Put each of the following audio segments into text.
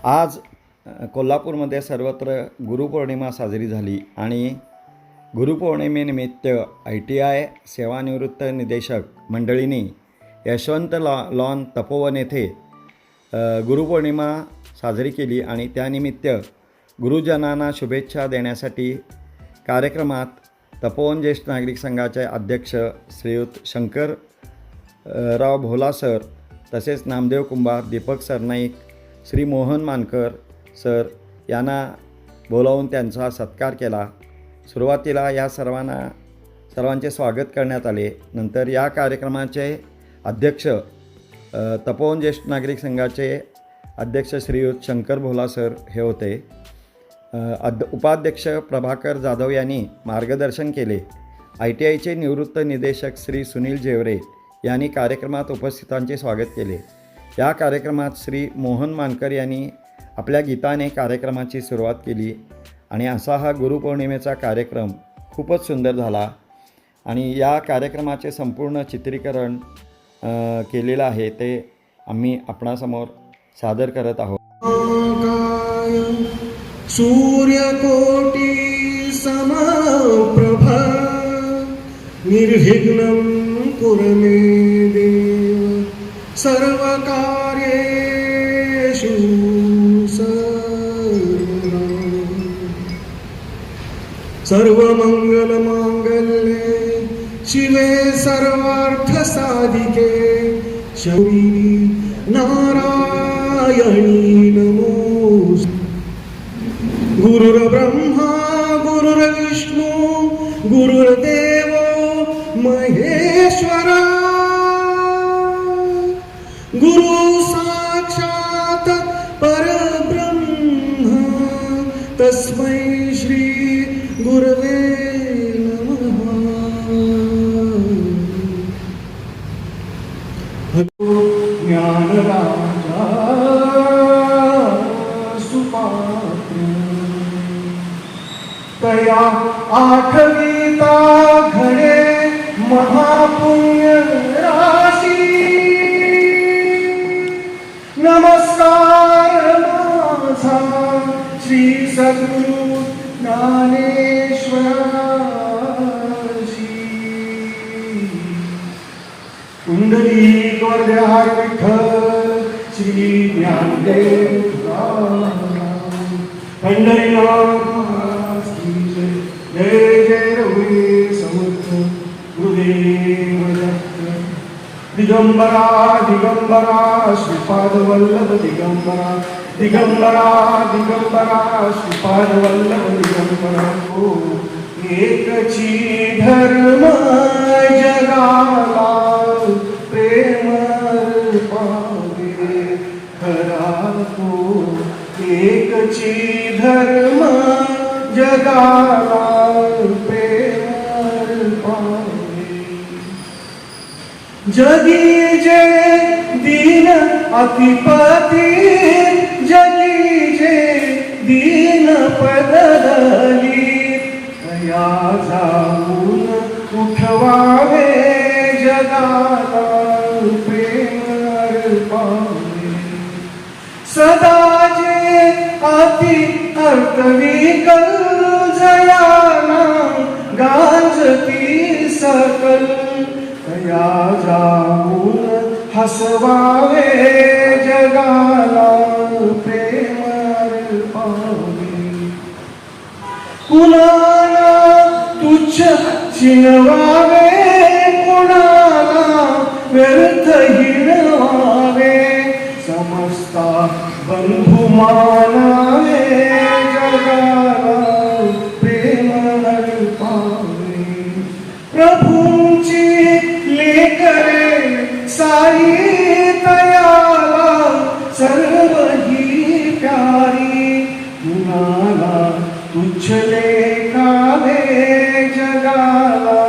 आज कोल्हापूरमध्ये सर्वत्र गुरुपौर्णिमा साजरी झाली आणि गुरुपौर्णिमेनिमित्त आय टी आय सेवानिवृत्त निदेशक मंडळींनी यशवंत लॉ लॉन तपोवन येथे गुरुपौर्णिमा साजरी केली आणि त्यानिमित्त गुरुजनांना शुभेच्छा देण्यासाठी कार्यक्रमात तपोवन ज्येष्ठ नागरिक संघाचे अध्यक्ष श्रीयुत शंकर राव भोला सर तसेच नामदेव कुंभार दीपक सरनाईक श्री मोहन मानकर सर यांना बोलावून त्यांचा सत्कार केला. सुरुवातीला या सर्वांना सर्वांचे स्वागत करण्यात आले. नंतर या कार्यक्रमाचे अध्यक्ष तपोवन ज्येष्ठ नागरिक संघाचे अध्यक्ष श्रीयुत शंकर भोला सर हे होते. अद उपाध्यक्ष प्रभाकर जाधव यांनी मार्गदर्शन केले. आय टी आयचे निवृत्त निदेशक श्री सुनील जेवरे यांनी कार्यक्रमात उपस्थितांचे स्वागत केले. या कार्यक्रमात श्री मोहन मानकर यांनी आपल्या गीताने कार्यक्रमाची सुरुवात केली आणि असा हा गुरुपौर्णिमेचा कार्यक्रम खूपच सुंदर झाला. आणि या कार्यक्रमाचे संपूर्ण चित्रीकरण केलेलं आहे ते आम्ही आपणासमोर सादर करत आहोत. सूर्यकोटी सूर्यकोटि समप्रभ निर्विघ्नं देव सर्वकार्येषु सर्वमङ्गलमाङ्गल्ये शिवे सर्वार्थसाधिके शौरी नारायणी नमो। गुरुर्ब्रह्मा गुरुर्विष्णु गुरुर्देवो महेश्वरा। गुरु साक्षात् परब्रह्म तस्मै श्री गुरवे नमः। ज्ञानराजा सुपात्र। तया आठवीता श्री सद्गुरु ज्ञानेश्वराशी कुंडली वर्ध्यार विठ्ठल श्री ज्ञानदेव तुकाराम. पंढरीनाथ दिगंबरा दिगंबरा श्रीपाद वल्लभ दिगंबरा दिगंबरा दिगंबरा श्रीपाद वल्लभ दिगंबरा हो एकची धर्म जगाला प्रेम पावे खरा तो एकची धर्म जगाला जगी जे दीन अतिपती जगी जे दीन पदली या जाऊन उठवावे जगाला प्रेम सदा जे अति अर्थविकल जयाना गाजती सकल तया जाऊन हसवावे जगाला प्रेम पावे. कुणाला तुच्छ चिनवावे कुणाला व्यर्थ हिरवावे समस्ता बंधू मानावे जगाला प्रेम पावे. प्रभूंची करे साई तयाला सर्व ही प्यारी. कुणाला तुझले कावे जगाला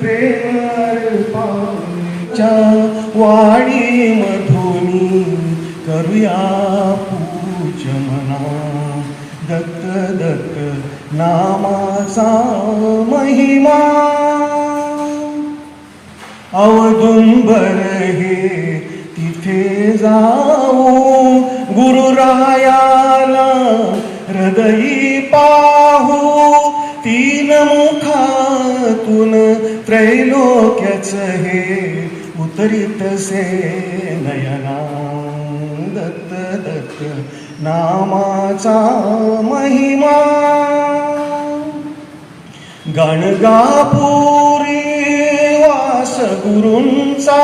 प्रेम पाच्या वाणी मधुनी करूया पूजमना दत्त दत्त नामाचा महिमा. अवधुंबर हे तिथे जाऊ. गुरुरायाला हृदयी पाहू. तीन मुखातून त्रैलोक्याच हे उतरित से नयना दत्त दत्त नामाचा महिमा. गणगापुरी गुरूंचा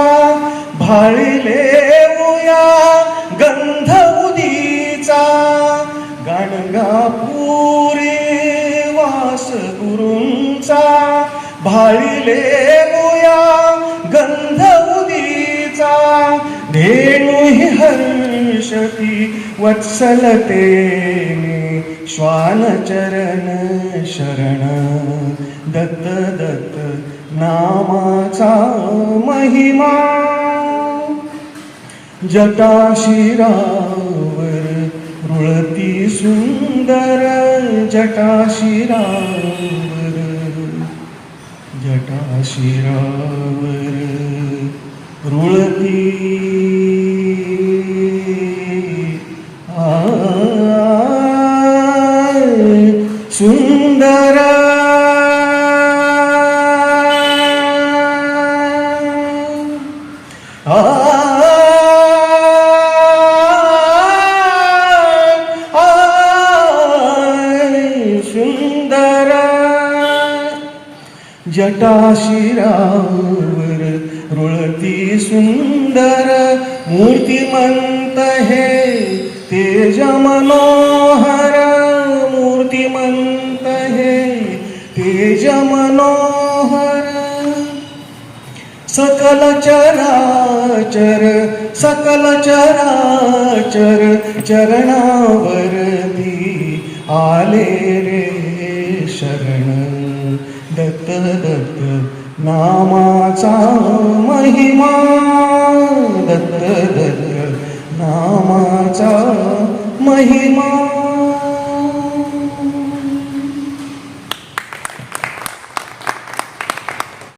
भाळिले उया गंध उदीचा. गणगापुरी वास गुरूंचा भाळिले उया गंध उदीचा. धेनु हि हर्षती वत्सलतेने श्वानचरण शरण. दत्त दत्त नामाचा महिमा जटाशिरावर रुळती सुंदर जटाशिरावर जटाशिरावर रुळती. आ सुंदर जटाशिरावर रुळती सुंदर मूर्तिमंत हे, तेज मनोहर मूर्तिमंत हे, तेज मनोहर। सकल चराचर सकल चराचर चरणावरती आले रे शरण। दत्त दत्त नामाचा महिमा. दत्त दत्त नामाचा महिमा.